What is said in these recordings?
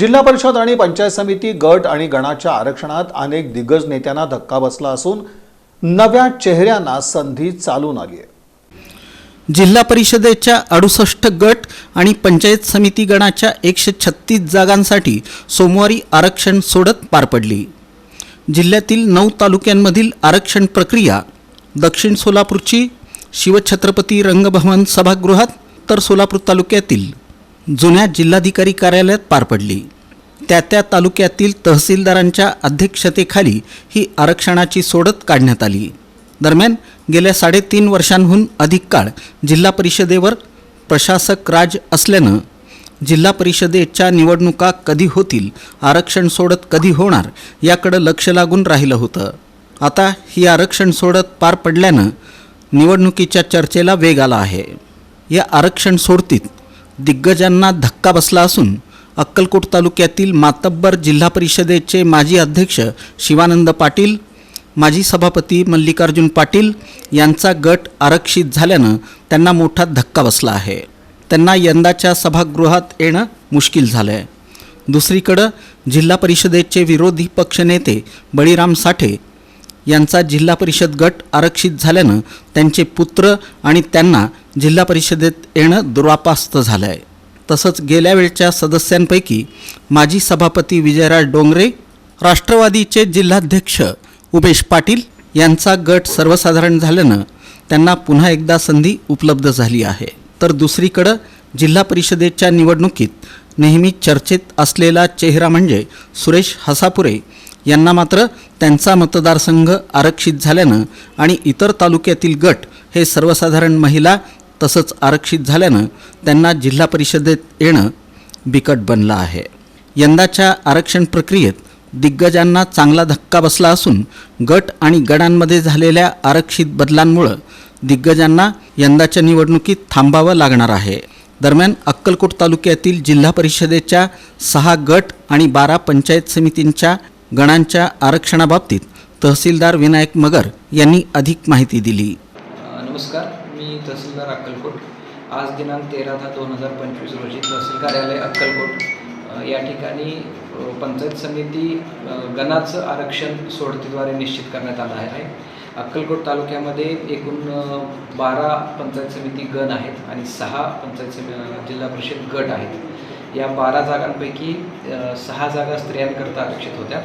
जिल्हा परिषद आणि पंचायत समिती गट आणि गणाच्या आरक्षणात अनेक दिग्गज नेत्यांना धक्का बसला असून नव्या चेहऱ्यांना संधी चालून आली आहे जिल्हा परिषदेच्या अडुसष्ट गट आणि पंचायत समिती गणाच्या एकशे छत्तीस जागांसाठी सोमवारी आरक्षण सोडत पार पडली. जिल्ह्यातील नऊ तालुक्यांमधील आरक्षण प्रक्रिया दक्षिण सोलापूरची शिवछत्रपती रंगभवन सभागृहात तर सोलापूर तालुक्यातील जुन्या जिल्हाधिकारी कार्यालयात पार पडली. त्या त्या तालुक्यातील तहसीलदारांच्या अध्यक्षतेखाली ही आरक्षणाची सोडत काढण्यात आली. दरम्यान गेल्या साडेतीन वर्षांहून अधिक काळ जिल्हा परिषदेवर प्रशासक राज असल्यानं जिल्हा परिषदेच्या निवडणुका कधी होतील आरक्षण सोडत कधी होणार याकडं लक्ष लागून राहिलं होतं. आता ही आरक्षण सोडत पार पडल्यानं निवडणुकीच्या चर्चेला वेग आला आहे. या आरक्षण सोडतीत दिग्गजांना धक्का बसला असून अक्कलकोट तालुक्यातील मातब्बर जिल्हा परिषदेचे माजी अध्यक्ष शिवानंद पाटील माजी सभापती मल्लिकार्जुन पाटील यांचा गट आरक्षित झाल्यानं त्यांना मोठा धक्का बसला आहे. त्यांना यंदाच्या सभागृहात येणं मुश्किल झालं आहे दुसरीकडं जिल्हा परिषदेचे विरोधी पक्षनेते बळीराम साठे यांचा जिल्हा परिषद गट आरक्षित झाल्यानं त्यांचे पुत्र आणि त्यांना जिल्हा परिषदेत येणं दुरापास्त झालं आहे तसंच गेल्या वेळच्या सदस्यांपैकी माजी सभापती विजयराज डोंगरे राष्ट्रवादीचे जिल्हाध्यक्ष उमेश पाटील यांचा गट सर्वसाधारण झाल्यानं त्यांना पुन्हा एकदा संधी उपलब्ध झाली आहे. तर दुसरीकडं जिल्हा परिषदेच्या निवडणुकीत नेहमी चर्चेत असलेला चेहरा म्हणजे सुरेश हसापुरे यांना मात्र त्यांचा मतदारसंघ आरक्षित झाल्यानं आणि इतर तालुक्यातील गट हे सर्वसाधारण महिला तसंच आरक्षित झाल्यानं त्यांना जिल्हा परिषदेत येणं बिकट बनलं आहे. यंदाच्या आरक्षण प्रक्रियेत दिग्गजांना चांगला धक्का बसला असून गट आणि गडांमध्ये झालेल्या आरक्षित बदलांमुळं दिग्गजांना यंदाच्या निवडणुकीत थांबावं लागणार आहे. दरम्यान अक्कलकोट तालुक्यातील जिल्हा परिषदेच्या सहा गट आणि बारा पंचायत समितींच्या गणांच्या आरक्षणाबाबतीत तहसीलदार विनायक मगर यांनी अधिक माहिती दिली. नमस्कार मी तहसीलदार अक्कलकोट. आज दिनांक तेरा दहा दोन हजार पंचवीस रोजी तहसील कार्यालय अक्कलकोट या ठिकाणी पंचायत समिती गणाचं आरक्षण सोडतीद्वारे निश्चित करण्यात आलं आहे. अक्कलकोट तालुक्यामध्ये एकूण बारा पंचायत समिती गण आहेत आणि सहा पंचायत समि जिल्हा परिषद गट आहेत. या बारा जागांपैकी सहा जागा स्त्रियांकरता आरक्षित होत्या.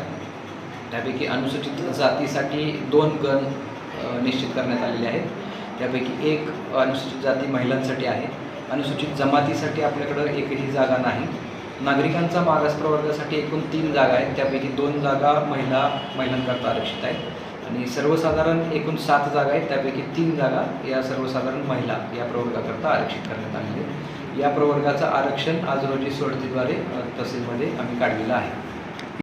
त्यापैकी अनुसूचित जातीसाठी दोन गण निश्चित करण्यात आलेले आहेत. त्यापैकी एक अनुसूचित जाती महिलांसाठी आहे. अनुसूचित जमातीसाठी आपल्याकडं एकही जागा नाही. नागरिकांचा मागास प्रवर्गासाठी एकूण तीन जागा आहेत. त्यापैकी दोन जागा महिला महिलांकरता आरक्षित आहेत. आणि सर्वसाधारण एकूण सात जागा आहेत. त्यापैकी तीन जागा या सर्वसाधारण महिला या प्रवर्गाकरता आरक्षित करण्यात आलेली आहेत. या प्रवर्गाचं आरक्षण आज रोजी सोडतीद्वारे तहसीलमध्ये आम्ही काढलेलं आहे.